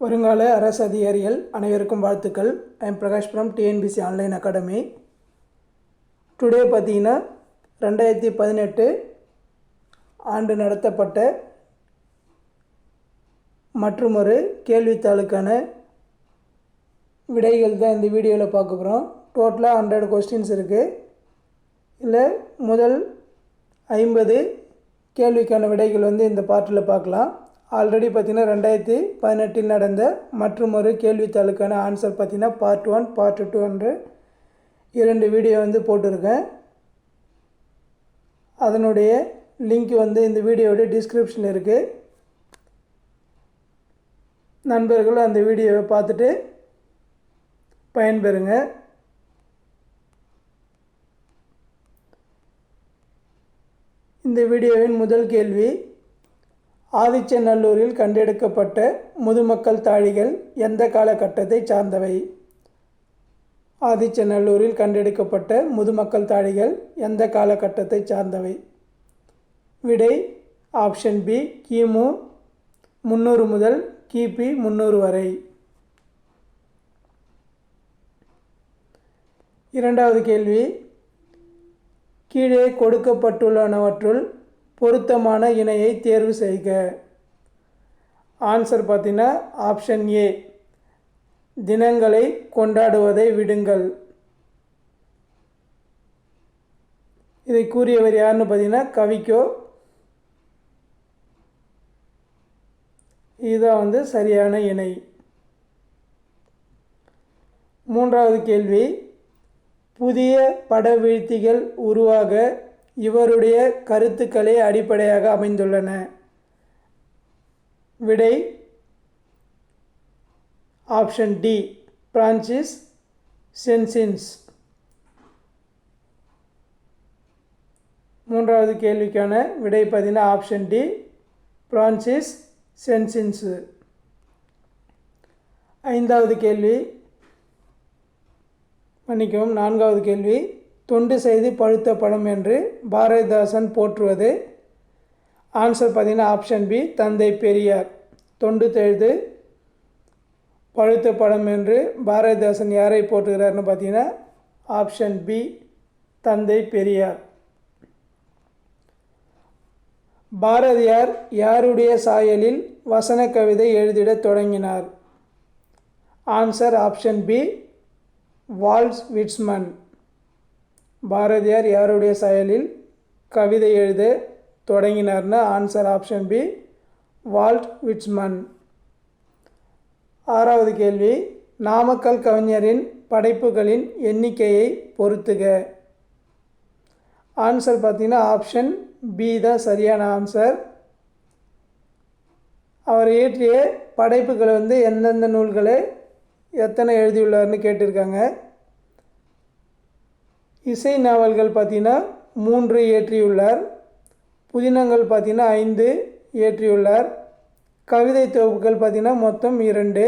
வருங்கால அரசு அதிகாரிகள் அனைவருக்கும் வாழ்த்துக்கள். I am Prakash from TNPSC online academy. Today பார்த்தீங்கன்னா ரெண்டாயிரத்தி பதினெட்டு ஆண்டு நடத்தப்பட்ட மற்றுமொரு கேள்வித்தாளுக்கான விடைகள் தான் இந்த வீடியோவில் பார்க்க போகிறோம் டோட்டலாக ஹண்ட்ரட் கொஸ்டின்ஸ் இருக்குது இல்லை முதல் ஐம்பது கேள்விக்கான விடைகள் வந்து இந்த பாட்டில் பார்க்கலாம். ஆல்ரெடி பார்த்திங்கன்னா ரெண்டாயிரத்தி பதினெட்டில் நடந்த மற்றும் ஒரு கேள்வித்தாளுக்கான ஆன்சர் பார்த்தீங்கன்னா பார்ட் ஒன் பார்ட் டூ என்று இரண்டு வீடியோ வந்து போட்டிருக்கேன். அதனுடைய லிங்க் வந்து இந்த வீடியோவோட டிஸ்கிரிப்ஷனில் இருக்குது நண்பர்களும் அந்த வீடியோவை பார்த்துட்டு பயன்பெறுங்க. இந்த வீடியோவின் முதல் கேள்வி ஆதிச்சநல்லூரில் கண்டெடுக்கப்பட்ட முதுமக்கள் தாழிகள் எந்த காலகட்டத்தை சார்ந்தவை? ஆதிச்சநல்லூரில் கண்டெடுக்கப்பட்ட முதுமக்கள் தாழிகள் எந்த காலகட்டத்தை சார்ந்தவை? விடை ஆப்ஷன் பி கிமு முந்நூறு முதல் கிபி முந்நூறு வரை. இரண்டாவது கேள்வி. கீழே கொடுக்கப்பட்டுள்ளனவற்றுள் பொருத்தமான இணையை தேர்வு செய்க. ஆன்சர் பார்த்தீங்கன்னா ஆப்ஷன் ஏ தினங்களை கொண்டாடுவதை விடுங்கள். இதை கூறியவர் யாருன்னு பார்த்தீங்கன்னா கவிக்கோ. இதுதான் வந்து சரியான இணை. மூன்றாவது கேள்வி புதிய படவீழ்த்திகள் உருவாக இவருடைய கருத்துக்களே அடிப்படையாக அமைந்துள்ளன. விடை ஆப்ஷன் டி பிரான்சிஸ் சென்சின்ஸ். மூன்றாவது கேள்விக்கான விடை பார்த்தீங்கன்னா ஆப்ஷன் டி பிரான்சிஸ் சென்சின்ஸு. ஐந்தாவது கேள்வி மன்னிக்கவும் நான்காவது கேள்வி தொண்டு செய்து பழுத்த பழம் என்று பாரதிதாசன் போற்றுவது. ஆன்சர் பார்த்தீங்கன்னா ஆப்ஷன் பி தந்தை பெரியார். தொண்டு தெழுது பழுத்த பழம் என்று பாரதிதாசன் யாரை போற்றுகிறார்னு பார்த்தீங்கன்னா ஆப்ஷன் பி தந்தை பெரியார். பாரதியார் யாருடைய சாயலில் வசன கவிதை எழுதிடத் தொடங்கினார்? Answer option B Walt Whitman Bharathiyar யாருடைய செயலில் கவிதை எழுத தொடங்கினார்னு answer option B Walt Whitman ஆறாவது கேள்வி நாமக்கல் கவிஞரின் படைப்புகளின் எண்ணிக்கையை பொறுத்துக. ஆன்சர் பார்த்திங்கன்னா ஆப்ஷன் பி தான் சரியான ஆன்சர். அவர் இயற்றிய படைப்புகளை வந்து எந்தெந்த நூல்களை எத்தனை எழுதியுள்ளார்னு கேட்டிருக்காங்க. இசை நாவல்கள் பார்த்தீங்கன்னா மூன்று இயற்றியுள்ளார் புதினங்கள் பார்த்தீங்கன்னா ஐந்து இயற்றியுள்ளார் கவிதை தொகுப்புகள் பார்த்தீங்கன்னா மொத்தம் இரண்டு.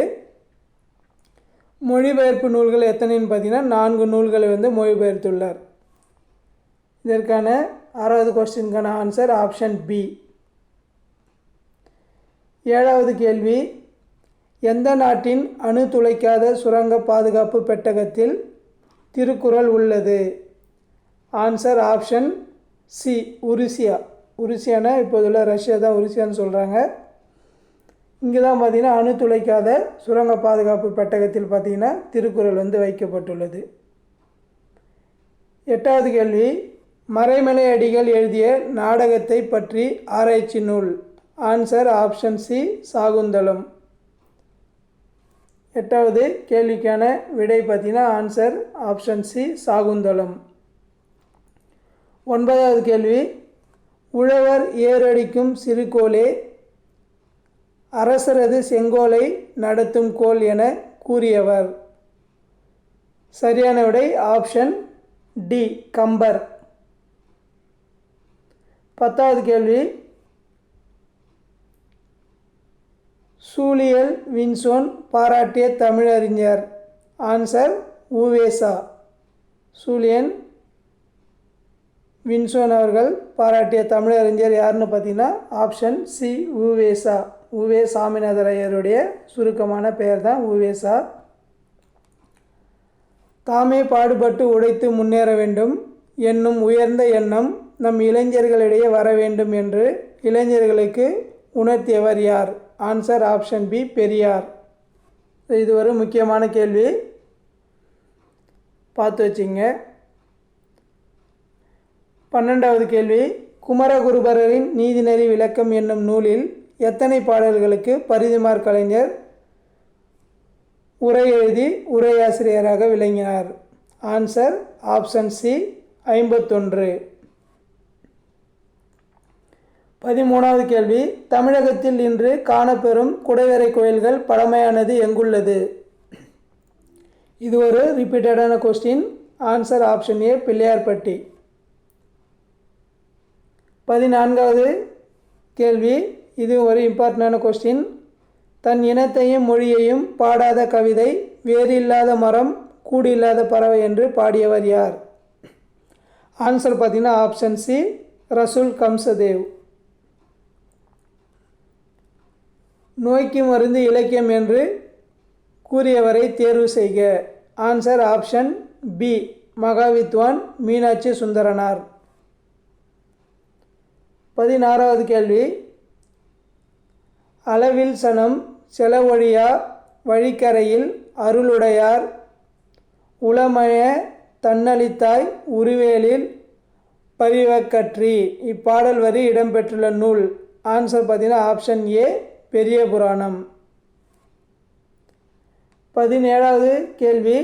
மொழிபெயர்ப்பு நூல்கள் எத்தனைன்னு பார்த்தீங்கன்னா நான்கு நூல்களை வந்து மொழிபெயர்த்துள்ளார். இதற்கான ஆறாவது கொஸ்டினுக்கான ஆன்சர் ஆப்ஷன் பி ஏழாவது கேள்வி எந்த நாட்டின் அணு துளைக்காத சுரங்க பாதுகாப்பு பெட்டகத்தில் திருக்குறள் உள்ளது? ஆன்சர் ஆப்ஷன் சி உருசியா உருசியானா இப்போதுள்ள ரஷ்யா தான் உருசியான்னு சொல்கிறாங்க இங்கே தான் பார்த்திங்கன்னா அணு துளைக்காத சுரங்க பாதுகாப்பு பெட்டகத்தில் பார்த்திங்கன்னா திருக்குறள் வந்து வைக்கப்பட்டுள்ளது. எட்டாவது கேள்வி மறைமலை அடிகள் எழுதிய நாடகத்தை பற்றி ஆராய்ச்சி நூல். ஆன்சர் ஆப்ஷன் சி சாகுந்தலம் எட்டாவது கேள்விக்கான விடை பார்த்தீங்கன்னா ஆன்சர் ஆப்ஷன் சி சாகுந்தலம் ஒன்பதாவது கேள்வி. உழவர் ஏரடிக்கும் சிறுகோளே அரசரது செங்கோலை நடத்தும் கோல் என கூறியவர். சரியான விடை ஆப்ஷன் டி கம்பர். பத்தாவது கேள்வி. சூழியல் வின்சோன் பாராட்டிய தமிழறிஞர். ஆன்சர் உவேசா சூழியன் வின்சோன் அவர்கள் பாராட்டிய தமிழறிஞர் யாருன்னு பார்த்தீங்கன்னா ஆப்ஷன் சி உவேசா. உவே சாமிநாதர் ஐயருடைய சுருக்கமான பெயர் தான் உவேசா. தாமே பாடுபட்டு உழைத்து முன்னேற வேண்டும். என்னும் உயர்ந்த எண்ணம் நம் இளைஞர்களிடையே வர வேண்டும் என்று இளைஞர்களுக்கு உணர்த்தியவர் யார்? Answer option B Periyar. இது ஒரு முக்கியமான கேள்வி. பார்த்து வச்சிங்க. பன்னெண்டாவது கேள்வி. குமரகுருபரரின் நீதிநெறி விளக்கம் என்னும் நூலில் எத்தனை பாடல்களுக்கு பரிதிமார் கலைஞர் உரை எழுதி உரையாசிரியராக விளங்கினார்? ஆன்சர் ஆப்ஷன் சி ஐம்பத்தொன்று. பதிமூணாவது கேள்வி. தமிழகத்தில் இன்று காணப்பெறும் குடைவரை கோயில்கள் பழமையானது எங்குள்ளது? இது ஒரு ரிப்பீட்டடான question answer option A Pillaiyarpatti. பதினான்காவது கேள்வி. இது ஒரு இம்பார்ட்டண்டான கொஸ்டின் தன் இனத்தையும் மொழியையும் பாடாத கவிதை வேறு இல்லாத மரம் கூடு இல்லாத பறவை என்று பாடியவர் யார்? ஆன்சர் பார்த்தீங்கன்னா ஆப்ஷன் சி ரசூல் கம்சதேவ். நோய்க்கு மருந்து இலக்கியம் என்று கூறியவரை தேர்வு செய்க. Answer option B Mahavidwan Meenakshi Sundaranar. பதினாறாவது கேள்வி. அளவில் சனம் செலவொழியா வழிக்கரையில் அருளுடையார். உளமய தன்னளித்தாய் உருவேலில் பரிவக்கற்றி இப்பாடல் வரி இடம்பெற்றுள்ள நூல். ஆன்சர் பார்த்தீங்கன்னா ஆப்ஷன் ஏ பெரிய புராணம். பதினேழாவது கேள்வி.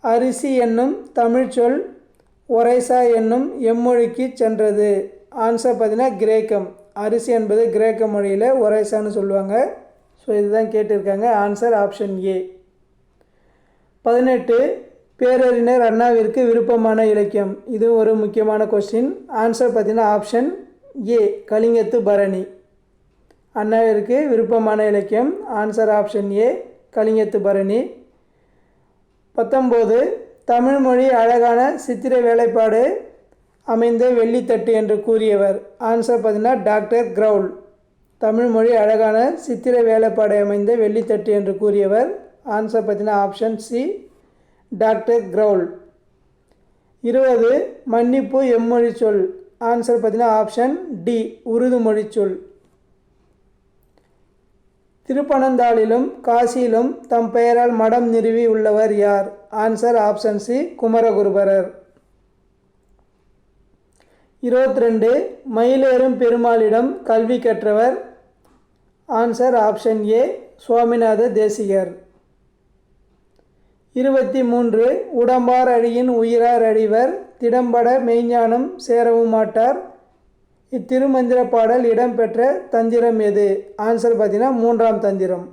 அரிசி என்னும் தமிழ்ச்சொல் ஒரைசா என்னும் எம்மொழிக்கு சென்றது. ஆன்சர் பார்த்தீங்கன்னா கிரேக்கம். அரிசி என்பது கிரேக்க மொழியில் ஒரேசான்னு சொல்லுவாங்க. ஸோ இதுதான் கேட்டிருக்காங்க. ஆன்சர் ஆப்ஷன் ஏ பதினெட்டு பேரறிஞர் அண்ணாவிற்கு விருப்பமான இலக்கியம். இது ஒரு முக்கியமான கொஸ்டின் ஆன்சர் பார்த்தீங்கன்னா ஆப்ஷன் ஏ கலிங்கத்து பரணி. அண்ணாவிற்கு விருப்பமான இலக்கியம். Answer option A Kalingathu Bharani. பத்தொம்போது தமிழ்மொழி அழகான சித்திர வேலைப்பாடு. அமைந்த வெள்ளித்தட்டு என்று கூறியவர். ஆன்சர் பார்த்தீங்கன்னா டாக்டர் கிரவுல். தமிழ்மொழி அழகான சித்திர வேலைப்பாடை அமைந்த வெள்ளித்தட்டு என்று கூறியவர். ஆன்சர் பார்த்தீங்கன்னா ஆப்ஷன் சி டாக்டர் கிரவுல். இருபது மன்னிப்பு எம்மொழி சொல். ஆன்சர் பார்த்தீங்கன்னா ஆப்ஷன் டி உருது மொழி சொல். திருப்பனந்தாளிலும் காசியிலும் தம் பெயரால் மடம் நிறுவி உள்ளவர் யார்? Answer option C Kumaraguruparar. இருபத்தி ரெண்டு மயிலேறும் பெருமாளிடம் கல்வி கற்றவர். Answer option A Swaminatha Desikar. இருபத்தி மூன்று உடம்பார் அழியின் உயிரார் அழிவர் திடம்பட மெய்ஞானம் சேரவும் மாட்டார். இத்திருமந்திர பாடல் இடம்பெற்ற தந்திரம் எது? ஆன்சர் பார்த்தீங்கன்னா மூன்றாம் தந்திரம்.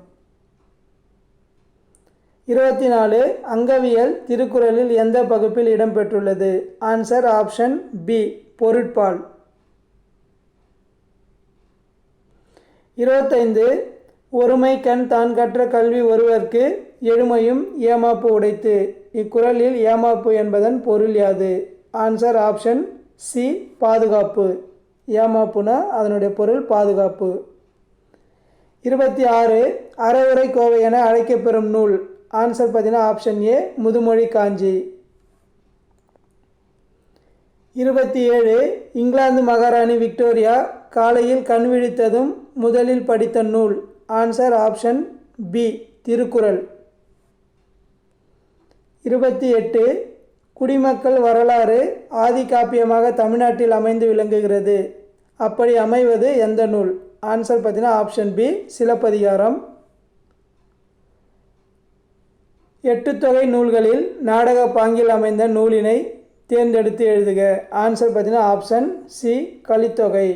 இருபத்தி நாலு அங்கவியல் திருக்குறளில் எந்த பகுப்பில் இடம்பெற்றுள்ளது? ஆன்சர் ஆப்ஷன் பி பொருட்பால். இருபத்தைந்து ஒருமை கண் தான் கற்ற கல்வி ஒருவர்க்கு எழுமையும் ஏமாப்பு உடைத்து. இக்குறளில் ஏமாப்பு என்பதன் பொருள் யாது? ஆன்சர் ஆப்ஷன் சி பாதுகாப்பு. ஏமாப்புனா அதனுடைய பொருள் பாதுகாப்பு. இருபத்தி ஆறு அறவுரை கோவை என அழைக்கப்பெறும் நூல். ஆன்சர் பார்த்தீங்கன்னா ஆப்ஷன் ஏ முதுமொழி காஞ்சி. இருபத்தி ஏழு இங்கிலாந்து மகாராணி விக்டோரியா காலையில் கண் விழித்ததும் முதலில் படித்த நூல். Answer option B Thirukkural. இருபத்தி எட்டு குடிமக்கள் வரலாறு ஆதி காப்பியமாக தமிழ்நாட்டில் அமைந்து விளங்குகிறது. அப்படி அமைவது எந்த நூல்? ஆன்சர் பார்த்தீங்கன்னா ஆப்ஷன் பி சிலப்பதிகாரம். எட்டு தொகை நூல்களில் நாடக பாங்கில் அமைந்த நூலினை தேர்ந்தெடுத்து எழுதுக. ஆன்சர் பார்த்தீங்கன்னா option C Kalithogai.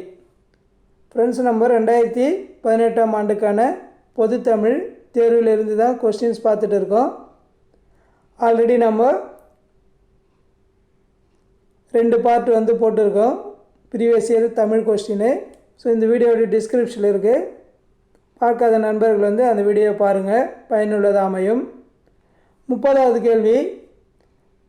Friends number ரெண்டாயிரத்தி பதினெட்டாம் ஆண்டுக்கான பொதுத்தமிழ் தேர்விலிருந்து தான் கொஸ்டின்ஸ் பார்த்துட்டு இருக்கோம். ஆல்ரெடி நம்ம ரெண்டு பார்ட் வந்து போட்டிருக்கோம். Previous year Tamil question so இந்த வீடியோடைய டிஸ்கிரிப்ஷனில் இருக்குது பார்க்காத நண்பர்கள் வந்து அந்த வீடியோ பாருங்கள் பயனுள்ளதாக அமையும். முப்பதாவது கேள்வி.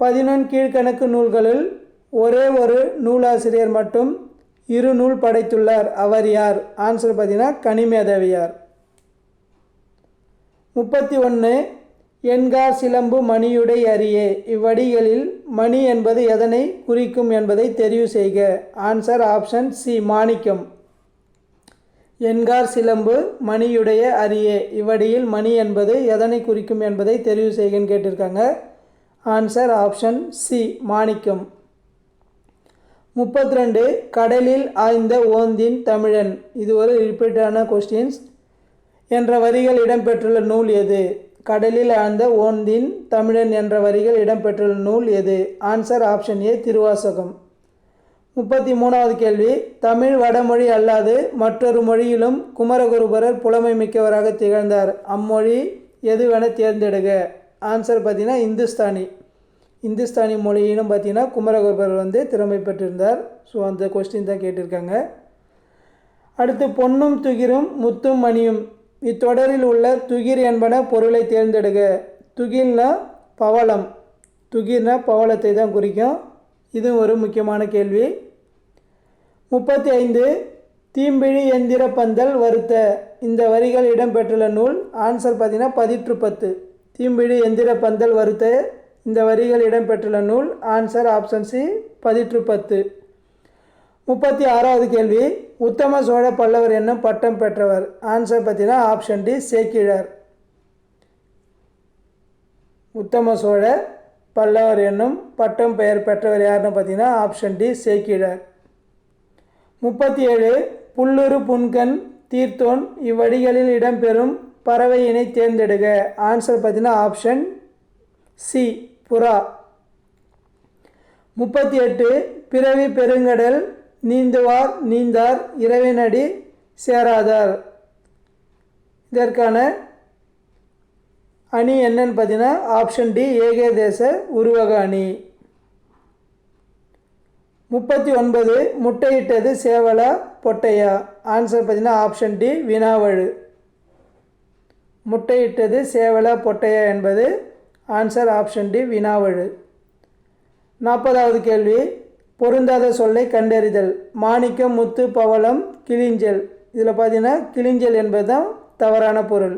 பதினொன் கீழ்கணக்கு நூல்களில் ஒரே ஒரு நூலாசிரியர் மட்டும் இரு நூல் படைத்துள்ளார். அவர் யார்? ஆன்சர் பார்த்தீங்கன்னா கனிமேதவியார். முப்பத்தி ஒன்று எண்கார் சிலம்பு மணியுடை அரியே. இவ்வடிகளில் மணி என்பது எதனை குறிக்கும் என்பதை தெரிவு செய்க. ஆன்சர் ஆப்ஷன் சி மாணிக்கம். என்கார் சிலம்பு மணியுடைய அரியே. இவ்வடியில் மணி என்பது எதனை குறிக்கும் என்பதை தெரிவு செய்கன்னு கேட்டிருக்காங்க. ஆன்சர் ஆப்ஷன் சி மாணிக்கம். முப்பத்தி ரெண்டு கடலில் ஆய்ந்த ஓந்தின் தமிழன். இது ஒரு ரிப்பீட்டான கொஸ்டின்ஸ் என்ற வரிகள் இடம்பெற்றுள்ள நூல் எது? கடலில் ஆழ்ந்த ஓந்தின் தமிழன் என்ற வரிகள் இடம்பெற்றுள்ள நூல் எது? Answer option A Thiruvasagam. முப்பத்தி மூணாவது கேள்வி. தமிழ் வடமொழி அல்லாது மற்றொரு மொழியிலும் குமரகுருபரர் புலமை மிக்கவராக திகழ்ந்தார். அம்மொழி எதுவென தேர்ந்தெடுக? ஆன்சர் பார்த்தீங்கன்னா இந்துஸ்தானி. இந்துஸ்தானி மொழியிலும் பார்த்தீங்கன்னா குமரகுருபரர் வந்து திறமை பெற்றிருந்தார். ஸோ அந்த கொஸ்டின் தான் கேட்டிருக்காங்க. அடுத்து பொன்னும் துகிரும் முத்தும் மணியும். இத்தொடரில் உள்ள துகிர் என்பன பொருளை தேர்ந்தெடுக. துகில்னா பவளம். துகிர்னா பவளத்தை தான் குறிக்கும். இது ஒரு முக்கியமான கேள்வி. முப்பத்தி ஐந்து தீம்பிழி எந்திர பந்தல் வருத்த. இந்த வரிகள் இடம்பெற்றுள்ள நூல் ஆன்சர் பார்த்தீங்கன்னா பதிற்று பத்து. தீம்பிழி எந்திர பந்தல் வருத்த. இந்த வரிகள் இடம்பெற்றுள்ள நூல் ஆன்சர் ஆப்ஷன் சி பதிற்று பத்து. முப்பத்தி ஆறாவது கேள்வி உத்தம சோழ பல்லவர் என்னும் பட்டம் பெற்றவர். ஆன்சர் பார்த்தீங்கன்னா ஆப்ஷன் டி சேக்கிழார். உத்தம சோழ பல்லவர் என்னும் பட்டம் பெயர் பெற்றவர் யாருன்னு பார்த்தீங்கன்னா ஆப்ஷன் டி சேக்கிழார். முப்பத்தி ஏழு புல்லுரு புன்கண் தீர்த்தோன் இவ்வடிகளில் இடம்பெறும் பறவையினை தேர்ந்தெடுக. ஆன்சர் பார்த்தீங்கன்னா ஆப்ஷன் சி புறா. முப்பத்தி எட்டு பிறவி பெருங்கடல் நீந்துவார் நீந்தார் இரவினடி சேராதார். இதற்கான அணி என்னன்னு பார்த்தீங்கன்னா ஆப்ஷன் டி ஏகதேச உருவக அணி. முப்பத்தி ஒன்பது முட்டையிட்டது சேவலா பொட்டையா? ஆன்சர் பார்த்தீங்கன்னா ஆப்ஷன் டி வினாவழு. முட்டையிட்டது சேவலா பொட்டையா என்பது ஆன்சர் ஆப்ஷன் டி வினாவழு. நாற்பதாவது கேள்வி பொருந்தாத சொல்லை கண்டறிதல். மாணிக்கம் முத்து பவளம் கிளிஞ்சல். இதில் பார்த்தீங்கன்னா கிளிஞ்சல் என்பது தான் தவறான பொருள்.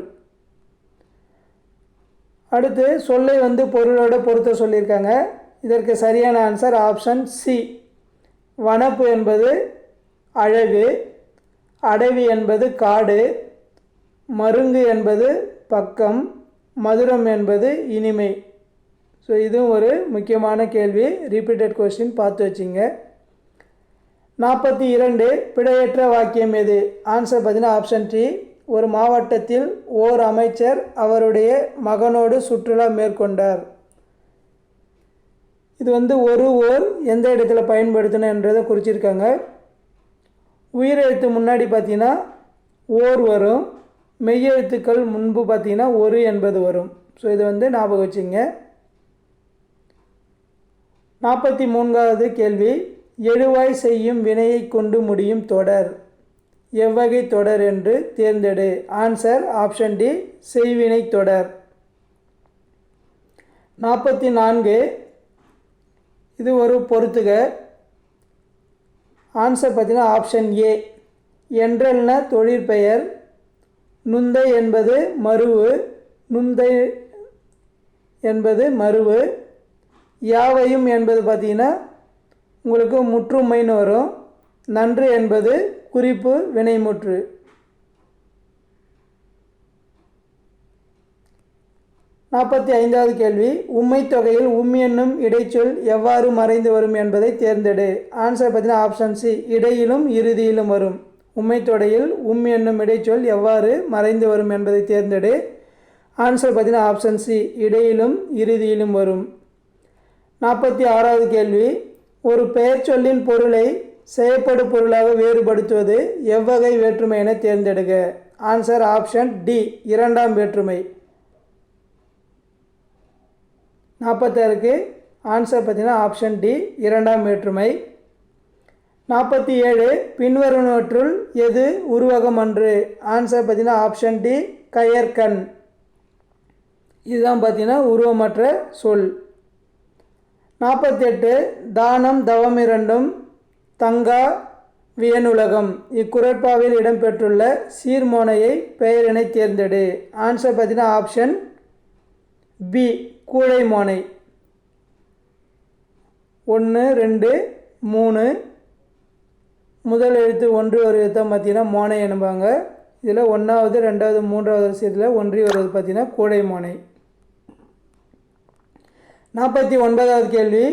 அடுத்து சொல்லை வந்து பொருளோட பொருத்த சொல்லியிருக்காங்க. இதற்கு சரியான ஆன்சர் ஆப்ஷன் சி வனப்பு என்பது அழகு அடவி என்பது காடு மருங்கு என்பது பக்கம் மதுரம் என்பது இனிமை. ஸோ இதுவும் ஒரு முக்கியமான கேள்வி ரிப்பீட்டட் கொஸ்டின் பார்த்து வச்சிங்க. நாற்பத்தி இரண்டு பிழையற்ற வாக்கியம் எது? ஆன்சர் பார்த்தீங்கன்னா ஆப்ஷன் டி ஒரு மாவட்டத்தில் ஓர் அமைச்சர் அவருடைய மகனோடு சுற்றுலா மேற்கொண்டார். இது வந்து ஒரு ஓர் எந்த இடத்துல பயன்படுத்தணும் என்றதை குறிச்சிருக்காங்க. உயிரெழுத்து முன்னாடி பார்த்தீங்கன்னா ஓர் வரும் மெய்யெழுத்துக்கள் முன்பு பார்த்தீங்கன்னா ஒரு என்பது வரும். ஸோ இது வந்து ஞாபகம் வச்சுங்க. நாற்பத்தி மூன்றாவது கேள்வி எழுவாய் செய்யும் வினையை கொண்டு முடியும் தொடர். எவ்வகை தொடர் என்று தேர்ந்தெடு. ஆன்சர் ஆப்ஷன் டி செய்வினை தொடர். நாற்பத்தி நான்கு இது ஒரு பொறுத்துக. ஆன்சர் பார்த்தீங்கன்னா ஆப்ஷன் ஏ என்றல்ன தொழிற்பெயர் நுந்தை என்பது மருவு நுந்தை என்பது மருவு யாவையும் என்பது பார்த்தீங்கன்னா உங்களுக்கு முற்றுமைன்னு வரும். நன்று என்பது குறிப்பு வினைமுற்று. நாற்பத்தி ஐந்தாவது கேள்வி உம்மை தொகையில் உம் என்னும் இடைச்சொல் எவ்வாறு மறைந்து வரும் என்பதை தேர்ந்தெடு. ஆன்சர் பார்த்தீங்கன்னா ஆப்ஷன் சி இடையிலும் இறுதியிலும் வரும். உம்மை தொடையில் உம் என்னும் இடைச்சொல் எவ்வாறு மறைந்து வரும் என்பதை தேர்ந்தெடு. ஆன்சர் பார்த்தீங்கன்னா ஆப்ஷன் சி இடையிலும் இறுதியிலும் வரும். நாற்பத்தி ஆறாவது கேள்வி ஒரு பெயர் சொல்லின் பொருளை செயற்படு பொருளாக வேறுபடுத்துவது எவ்வகை வேற்றுமை என தேர்ந்தெடுக்க ஆன்சர் ஆப்ஷன் டி இரண்டாம் வேற்றுமை. நாற்பத்தாறுக்கு ஆன்சர் பார்த்தீங்கன்னா ஆப்ஷன் டி இரண்டாம் வேற்றுமை. நாற்பத்தி ஏழு பின்வருவனவற்றுள் எது உருவகம் அன்று? ஆன்சர் பார்த்தீங்கன்னா ஆப்ஷன் டி கயற்கண். இதுதான் பார்த்தீங்கன்னா உருவமற்ற சொல். நாற்பத்தெட்டு தானம் தவம் இரண்டும் தங்கா வியனுலகம். இக்குரட்பாவில் இடம்பெற்றுள்ள சீர்மோனையை பெயரினை தேர்ந்தெடு. ஆன்சர் பார்த்தீங்கன்னா ஆப்ஷன் பி கூழை மோனை. ஒன்று ரெண்டு மூணு. முதல் எழுத்து ஒன்று ஒரு எழுத்தம் பார்த்தீங்கன்னா மோனை என்பாங்க இதில் ஒன்றாவது ரெண்டாவது மூன்றாவது வருஷத்தில் ஒன்றி வருவது பார்த்தீங்கன்னா கூடை மோனை. நாற்பத்தி ஒன்பதாவது கேள்வி.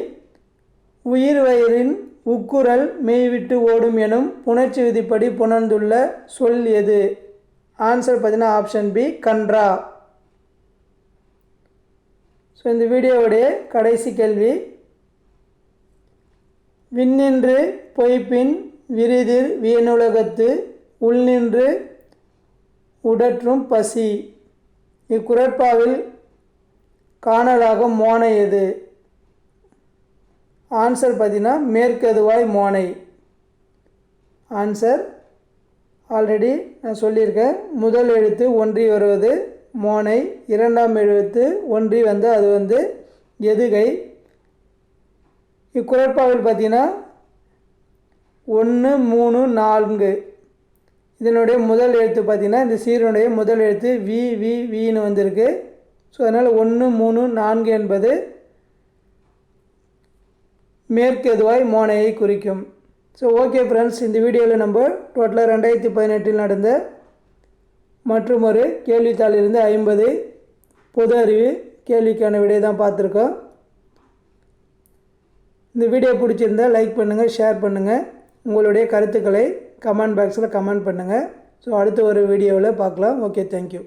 உயிர் வயிறின் உக்குரல் மெய்விட்டு ஓடும் எனும் புணர்ச்சி விதிப்படி புணர்ந்துள்ள சொல் எது? ஆன்சர் பார்த்தீங்கன்னா ஆப்ஷன் பி கன்றா. ஸோ இந்த வீடியோவுடைய கடைசி கேள்வி. விண்ணின்று பொய்ப்பின் விரிதிர் வியனுலகத்து உள்நின்று உடற்றும் பசி. இக்குரட்பாவில் காணலாகும் மோனை எது? ஆன்சர் பார்த்தீங்கன்னா மேற்கதுவாய் மோனை. ஆன்சர் ஆல்ரெடி நான் சொல்லியிருக்கேன். முதல் எழுத்து ஒன்றி வருவது மோனை இரண்டாம் எழுத்து ஒன்றி வந்து அது வந்து எதுகை. இக்குரட்பாவில் பார்த்தீங்கன்னா ஒன்று மூணு நான்கு. இதனுடைய முதல் எழுத்து பார்த்திங்கன்னா இந்த சீரனுடைய முதல் எழுத்து வி வி வின்னு வந்திருக்கு. ஸோ அதனால் ஒன்று மூணு நான்கு என்பது மேற்கெதுவாய் மோனையை குறிக்கும். ஸோ ஓகே ஃப்ரெண்ட்ஸ் இந்த வீடியோவில் நம்ம டோட்டலாக ரெண்டாயிரத்தி பதினெட்டில் நடந்த மற்றும் ஒரு கேள்வித்தாளிலிருந்து ஐம்பது பொது அறிவு கேள்விக்கான விடையை தான் பார்த்துருக்கோம். இந்த வீடியோ பிடிச்சிருந்தா லைக் பண்ணுங்கள் ஷேர் பண்ணுங்கள் உங்களுடைய கருத்துக்களை கமெண்ட் பாக்ஸில் கமெண்ட் பண்ணுங்கள் ஸோ அடுத்த ஒரு வீடியோவில் பார்க்கலாம். Okay thank you